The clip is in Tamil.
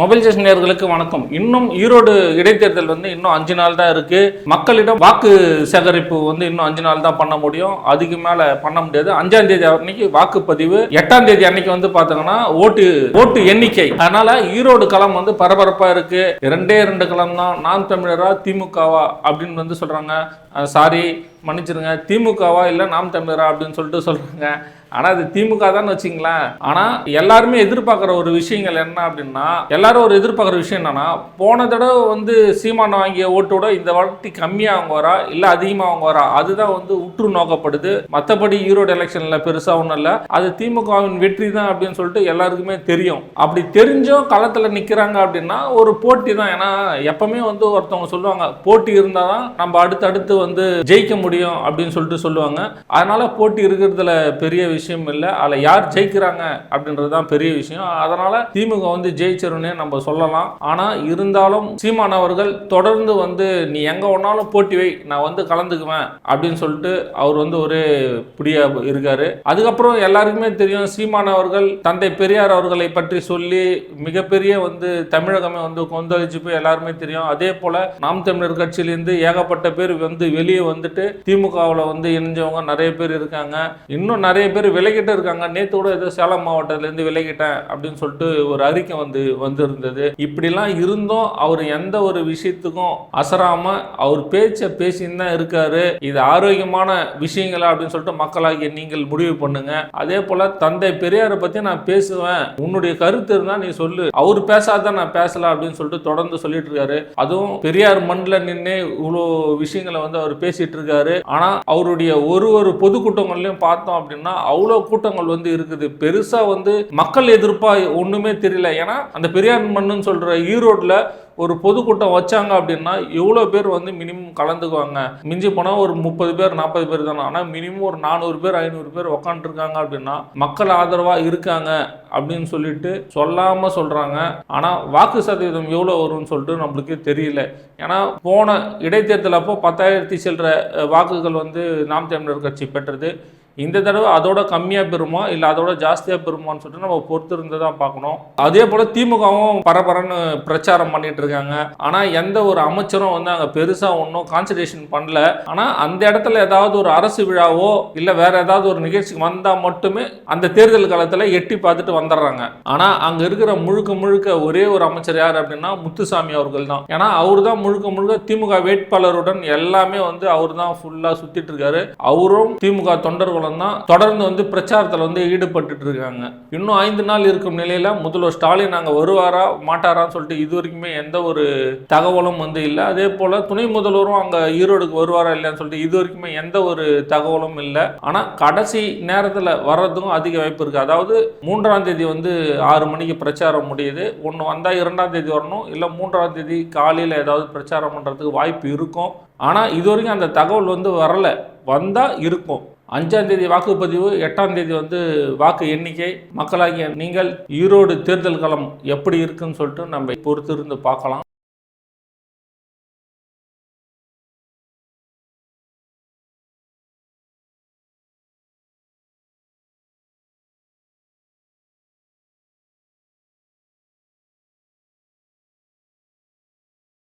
மொபைல் நேர்களுக்கு வணக்கம். இன்னும் ஈரோடு இடைத்தேர்தல் வந்து இன்னும் அஞ்சு நாள் தான் இருக்கு. மக்களிடம் வாக்கு சேகரிப்பு வந்து இன்னும் அஞ்சு நாள் தான் பண்ண முடியும். அதுக்கு மேல பண்ண முடியாது. அஞ்சாம் தேதி அன்னைக்கு வாக்குப்பதிவு. எட்டாம் தேதி அன்னைக்கு வந்து பாத்தீங்கன்னா ஓட்டு ஓட்டு எண்ணிக்கை. அதனால ஈரோடு களம் வந்து பரபரப்பா இருக்கு. இரண்டே ரெண்டு களம் தான். நாம் தமிழரா திமுகவா அப்படின்னு வந்து சொல்றாங்க. சாரி மன்னிச்சிருங்க. திமுகவா இல்லை நாம் தமிழரா அப்படின்னு சொல்லிட்டு சொல்கிறாங்க ஆனால் அது திமுக தான் வச்சிங்களேன் ஆனால் எல்லாருமே எதிர்பார்க்குற ஒரு விஷயங்கள் என்ன அப்படின்னா எல்லாரும் ஒரு எதிர்பார்க்குற விஷயம் என்னன்னா போன தடவை வந்து சீமானம் வாங்கிய ஓட்டோட இந்த வாட்டி கம்மியாக அவங்க வரா இல்லை அதிகமாக அவங்க வரா அதுதான் வந்து உற்று நோக்கப்படுது மற்றபடி ஈரோடு எலெக்ஷனில் பெருசாக ஒன்றும் இல்லை. அது திமுகவின் வெற்றி தான் அப்படின்னு சொல்லிட்டு எல்லாருக்குமே தெரியும். அப்படி தெரிஞ்சும் களத்தில் நிற்கிறாங்க அப்படின்னா ஒரு போட்டி தான். ஏன்னா எப்பவுமே வந்து ஒருத்தவங்க சொல்லுவாங்க போட்டி இருந்தால் தான் நம்ம அடுத்தடுத்து வந்து ஜெயிக்க முடியும். அப்படின்னு சொல்லிட்டு சொல்லுவாங்க. அதனால போட்டி இருக்கிறதுல பெரிய விஷயம் இல்லை. அதில் யார் ஜெயிக்கிறாங்க அப்படின்றது தான் பெரிய விஷயம். அதனால திமுக வந்து ஜெயிச்சிருன்னு நம்ம சொல்லலாம். ஆனால் இருந்தாலும் சீமான் அவர்கள் தொடர்ந்து வந்து நீ எங்கே ஒன்றாலும் போட்டி வை. நான் வந்து கலந்துக்குவேன். அப்படின்னு சொல்லிட்டு அவர் வந்து ஒரு புடியா இருக்காரு. அதுக்கப்புறம் எல்லாருக்குமே தெரியும் சீமான் அவர்கள் தந்தை பெரியார் அவர்களை பற்றி சொல்லி மிகப்பெரிய வந்து தமிழகமே வந்து கொந்தளிச்சு போய் எல்லாருமே தெரியும். அதே போல நாம் தமிழர் கட்சியிலேருந்து ஏகப்பட்ட பேர் வந்து வெளியே வந்துட்டு திமுகவில் வந்து இணைஞ்சவங்க நிறைய பேர் இருக்காங்க. இன்னும் நிறைய பேர் விலகிட்டு இருக்காங்க. நேற்று கூட ஏதோ சேலம் மாவட்டத்திலேருந்து விலகிட்டேன் அப்படின்னு சொல்லிட்டு ஒரு அறிக்கை வந்து வந்திருந்தது. இப்படிலாம் இருந்தும் அவர் எந்த ஒரு விஷயத்துக்கும் அசராமல் அவர் பேச்சை பேசின்னு தான் இருக்காரு. இது ஆரோக்கியமான விஷயங்களா அப்படின்னு சொல்லிட்டு மக்களாகிய நீங்கள் முடிவு பண்ணுங்க. அதே போல தந்தை பெரியாரை பற்றி நான் பேசுவேன். உன்னுடைய கருத்து இருந்தால் நீ சொல்லு. அவர் பேசாதான் நான் பேசல அப்படின்னு சொல்லிட்டு தொடர்ந்து சொல்லிட்டு இருக்காரு. அதுவும் பெரியார் மண்ணில் நின்று இவ்வளோ விஷயங்களை வந்து அவர் பேசிட்டு இருக்காரு. ஆனால் அவருடைய ஒரு ஒரு பொதுக்கூட்டங்கள்லையும் பார்த்தோம் அப்படின்னா அவ்வளோ கூட்டங்கள் வந்து இருக்குது. பெருசாக வந்து மக்கள் எதிர்ப்பாக ஒன்றுமே தெரியல. ஏன்னா அந்த பெரியார் மண்ணுன்னு சொல்கிற ஈரோட்டில் ஒரு பொதுக்கூட்டம் வச்சாங்க அப்படின்னா எவ்வளோ பேர் வந்து மினிமம் கலந்துக்குவாங்க? மிஞ்சி போனால் ஒரு முப்பது பேர் நாற்பது பேர் தானே. ஆனால் மினிமம் ஒரு நானூறு பேர் ஐநூறு பேர் உக்காந்துருக்காங்க அப்படின்னா மக்கள் ஆதரவாக இருக்காங்க அப்படின்னு சொல்லிட்டு சொல்லாமல் சொல்கிறாங்க ஆனால் வாக்கு சதவீதம் எவ்வளோ வரும்னு சொல்லிட்டு நம்மளுக்கு தெரியல. ஏன்னா போன இடைத்தேர்தல் அப்போ பத்தாயிரத்தி சில்லற வாக்குகள் வந்து நாம் தமிழர் கட்சி பெற்றது. இந்த தடவை அதோட கம்மியாக பெறுமா? இல்லை அதோட ஜாஸ்தியாக பெறுமான்னு சொல்லிட்டு நம்ம பொறுத்து இருந்து தான் பார்க்கணும். அதே போல் திமுகவும் பரபரன்னு பிரச்சாரம் பண்ணிட்டு இருக்காங்க. ஆனால் எந்த ஒரு அமைச்சரும் வந்து அங்கே பெருசாக ஒன்றும் கான்சன்ட்ரேஷன் பண்ணல. ஆனால் அந்த இடத்துல ஏதாவது ஒரு அரசு விழாவோ இல்லை வேற ஏதாவது ஒரு நிகழ்ச்சிக்கு வந்தால் மட்டுமே அந்த தேர்தல் காலத்தில் எட்டி பார்த்துட்டு வந்துடுறாங்க. ஆனால் அங்கே இருக்கிற முழுக்க முழுக்க ஒரே ஒரு அமைச்சர் யார் அப்படின்னா முத்துசாமி அவர்கள் தான். ஏன்னா அவர் தான் முழுக்க முழுக்க திமுக வேட்பாளருடன் எல்லாமே வந்து அவர் தான் ஃபுல்லாக சுற்றிட்டு இருக்காரு. அவரும் திமுக தொண்டர்களும் தான் தொடர்ந்து வந்து பிரச்சாரத்தில் வந்து ஈடுபட்டுட்டு இருக்காங்க இன்னும் ஐந்து நாள் இருக்கும் நிலையில் முதல்வர் ஸ்டாலின் அங்கே வருவாரா மாட்டாரான்னு சொல்லிட்டு இது வரைக்குமே எந்த ஒரு தகவலும் வந்து இல்லை. அதே போல் துணை முதல்வரும் அங்கே ஈரோடுக்கு வருவாரா இல்லையான்னு சொல்லிட்டு இது வரைக்குமே எந்த ஒரு தகவலும் இல்லை. ஆனால் கடைசி நேரத்தில் வர்றதுக்கும் அதிக வாய்ப்பு இருக்குது அதாவது மூன்றாம் தேதி வந்து ஆறு மணிக்கு பிரச்சாரம் முடியுது. ஒன்று வந்தால் இரண்டாம் தேதி வரணும். இல்லை மூன்றாம் தேதி காலையில் ஏதாவது பிரச்சாரம் பண்ணுறதுக்கு வாய்ப்பு இருக்கும். ஆனால் இது வரைக்கும் அந்த தகவல் வந்து வரலை. வந்தால் இருக்கும். அஞ்சாம் தேதி வாக்குப்பதிவு எட்டாம் தேதி வந்து வாக்கு எண்ணிக்கை. மக்களாகிய நீங்கள் ஈரோடு தேர்தல் களம் எப்படி இருக்குன்னு சொல்லிட்டு நம்ம பொறுத்திருந்து பார்க்கலாம்.